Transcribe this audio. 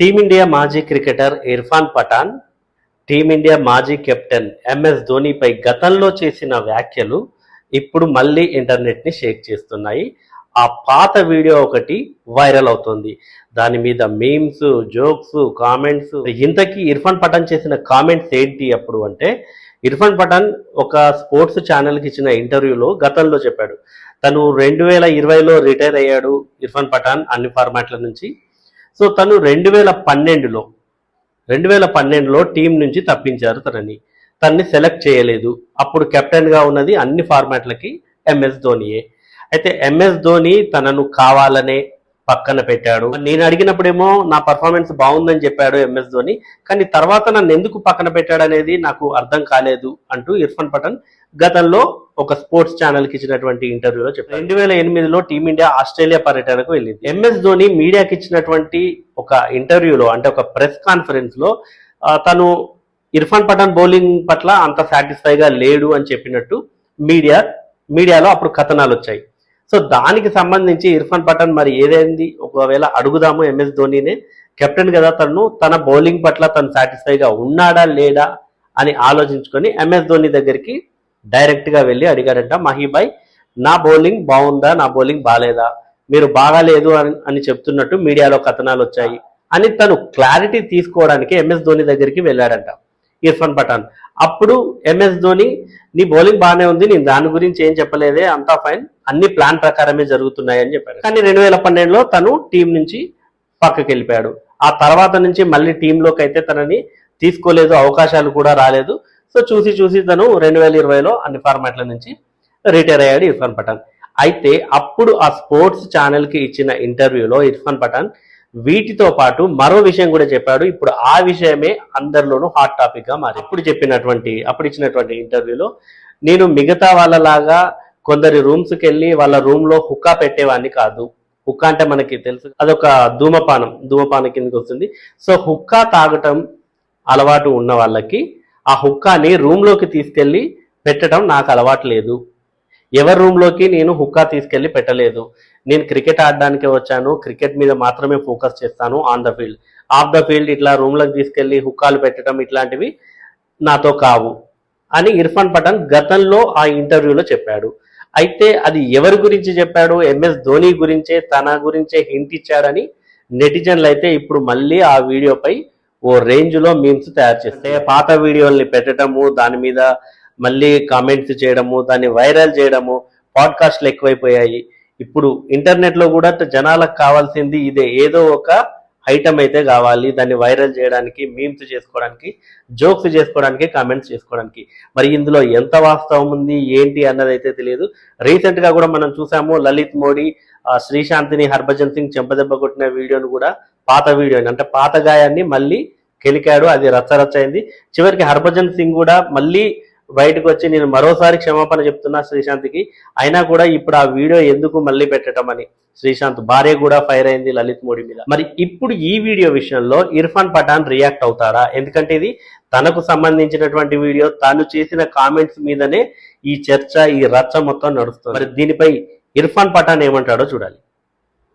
Team India మాజీ cricketer Irfan Pathan Team India మాజీ captain MS ధోనిపై గతంలో చేసిన వ్యాఖ్యలు ఇప్పుడు మళ్ళీ ఇంటర్నెట్ని షేక్ చేస్తున్నాయి. ఆ పాత వీడియో ఒకటి వైరల్ అవుతుంది. దాని మీద మీమ్స్ జోక్స్ కామెంట్స్ ఇంతకీ ఇర్ఫాన్ పఠాన్ చేసిన కామెంట్స్ ఏంటి అప్పుడు అంటే ఇర్ఫాన్ పఠాన్ ఒక స్పోర్ట్స్ ఛానల్కి ఇచ్చిన ఇంటర్వ్యూలో గతంలో చెప్పాడు. తను రెండు వేల ఇరవైలో రిటైర్ అయ్యాడు ఇర్ఫాన్ పఠాన్ అన్ని ఫార్మాట్ల నుంచి. సో తను రెండు వేల పన్నెండులో రెండు వేల పన్నెండులో టీం నుంచి తప్పించారు తనని. తన్ని సెలెక్ట్ చేయలేదు. అప్పుడు కెప్టెన్గా ఉన్నది అన్ని ఫార్మాట్లకి ఎంఎస్ ధోనియే. అయితే ఎంఎస్ ధోని తనను కావాలనే పక్కన పెట్టాడు. నేను అడిగినప్పుడేమో నా పర్ఫార్మెన్స్ బాగుందని చెప్పాడు ఎంఎస్ ధోని కానీ తర్వాత నన్ను ఎందుకు పక్కన పెట్టాడు అనేది నాకు అర్థం కాలేదు అంటూ ఇర్ఫాన్ పఠాన్ గతంలో ఒక స్పోర్ట్స్ ఛానల్కి ఇచ్చినటువంటి ఇంటర్వ్యూలో చెప్పారు. రెండు వేల ఎనిమిదిలో టీమిండియా ఆస్ట్రేలియా పర్యటనకు వెళ్ళింది. ఎంఎస్ ధోని మీడియాకి ఇచ్చినటువంటి ఒక ఇంటర్వ్యూలో అంటే ఒక ప్రెస్ కాన్ఫరెన్స్లో తను ఇర్ఫాన్ పఠాన్ బౌలింగ్ పట్ల అంత సాటిస్ఫైగా లేడు అని చెప్పినట్టు మీడియా మీడియాలో అప్పుడు కథనాలు వచ్చాయి. సో దానికి సంబంధించి ఇర్ఫాన్ పఠాన్ మరి ఏదైంది? ఒకవేళ అడుగుదాము ఎంఎస్ ధోనినే. కెప్టెన్ కదా తను తన బౌలింగ్ పట్ల తను సాటిస్ఫైగా ఉన్నాడా లేడా అని ఆలోచించుకొని ఎంఎస్ ధోని దగ్గరికి డైరెక్ట్గా వెళ్ళి అడిగాడంట మహీబాయ్ నా బౌలింగ్ బాగుందా? నా బౌలింగ్ బాగాలేదా? మీరు బాగాలేదు అని అని చెప్తున్నట్టు మీడియాలో కథనాలు వచ్చాయి. అని తను క్లారిటీ తీసుకోవడానికి ఎంఎస్ ధోని దగ్గరికి వెళ్ళాడంట ఇర్ఫాన్ పఠాన్. అప్పుడు ఎంఎస్ ధోని నీ బౌలింగ్ బాగానే ఉంది నేను దాని గురించి ఏం చెప్పలేదే అంతా ఫైన్ అన్ని ప్లాన్ ప్రకారమే జరుగుతున్నాయి అని చెప్పాడు. కానీ రెండు వేల పన్నెండులో తను టీం నుంచి పక్కకి వెళ్ళిపోయాడు. ఆ తర్వాత నుంచి మళ్ళీ టీంలోకి అయితే తనని తీసుకోలేదు అవకాశాలు కూడా రాలేదు. సో చూసి చూసి తను రెండు వేల ఇరవైలో అన్ని ఫార్మాట్ల నుంచి రిటైర్ అయ్యాడు ఇర్ఫాన్ పఠాన్. అయితే అప్పుడు ఆ స్పోర్ట్స్ ఛానల్కి ఇచ్చిన ఇంటర్వ్యూలో ఇర్ఫాన్ పఠాన్ వీటితో పాటు మరో విషయం కూడా చెప్పాడు. ఇప్పుడు ఆ విషయమే అందరిలోనూ హాట్ టాపిక్గా మారి ఇప్పుడు చెప్పినటువంటి అప్పుడు ఇచ్చినటువంటి ఇంటర్వ్యూలో నేను మిగతా వాళ్ళలాగా కొందరి రూమ్స్కి వెళ్ళి వాళ్ళ రూమ్లో హుక్కా పెట్టేవాడిని కాదు. హుక్కా అంటే మనకి తెలుసు. అదొక ధూమపానం ధూమపానం కిందకి వస్తుంది. సో హుక్కా తాగటం అలవాటు ఉన్న వాళ్ళకి ఆ హుక్కాని రూమ్లోకి తీసుకెళ్ళి పెట్టడం నాకు అలవాటు లేదు. ఎవరి రూమ్లోకి నేను హుక్కా తీసుకెళ్ళి పెట్టలేదు. నేను క్రికెట్ ఆడడానికే వచ్చాను. క్రికెట్ మీద మాత్రమే ఫోకస్ చేస్తాను on the field. Off the field ఇట్లా రూమ్లోకి తీసుకెళ్ళి హుక్కాలు పెట్టడం ఇట్లాంటివి నాతో కావు అని ఇర్ఫాన్ పఠాన్ గతంలో ఆ ఇంటర్వ్యూలో చెప్పాడు. అయితే అది ఎవరి గురించి చెప్పాడు? ఎంఎస్ ధోని గురించే తన గురించే హింట్ ఇచ్చాడని నెటిజన్లు అయితే ఇప్పుడు మళ్ళీ ఆ వీడియోపై ఓ రేంజ్లో మీమ్స్ తయారు చేస్తే పాత వీడియోల్ని పెట్టడము దాని మీద మళ్ళీ కామెంట్స్ చేయడము దాన్ని వైరల్ చేయడము పాడ్కాస్ట్లు ఎక్కువైపోయాయి. ఇప్పుడు ఇంటర్నెట్లో కూడా జనాలకు కావాల్సింది ఇదే. ఏదో ఒక ఐటమ్ అయితే కావాలి. దాన్ని వైరల్ చేయడానికి మీమ్స్ చేసుకోవడానికి జోక్స్ చేసుకోవడానికి కామెంట్స్ చేసుకోవడానికి. మరి ఇందులో ఎంత వాస్తవం ఉంది ఏంటి అన్నది అయితే తెలియదు. రీసెంట్గా కూడా మనం చూసాము లలిత్ మోడీ శ్రీశాంతిని హర్భజన్ సింగ్ చెంపదెబ్బ కొట్టిన వీడియోను కూడా పాత వీడియోని అంటే పాత గాయాన్ని మళ్ళీ కెలికాడు అది రచ్చరచ్చ అయింది చివరికి హర్భజన్ సింగ్ కూడా మళ్ళీ బయటకు వచ్చి నేను మరోసారి క్షమాపణ చెప్తున్నా శ్రీశాంత్కి. అయినా కూడా ఇప్పుడు ఆ వీడియో ఎందుకు మళ్ళీ పెట్టడం అని శ్రీశాంత్ భార్య కూడా ఫైర్ అయింది లలిత్ మోడీ మీద. మరి ఇప్పుడు ఈ వీడియో విషయంలో ఇర్ఫాన్ పఠాన్ రియాక్ట్ అవుతాడా? ఎందుకంటే ఇది తనకు సంబంధించినటువంటి వీడియో తాను చేసిన కామెంట్స్ మీదనే ఈ చర్చ ఈ రచ్చ మొత్తం నడుస్తుంది. మరి దీనిపై ఇర్ఫాన్ పఠాన్ ఏమంటాడో చూడాలి.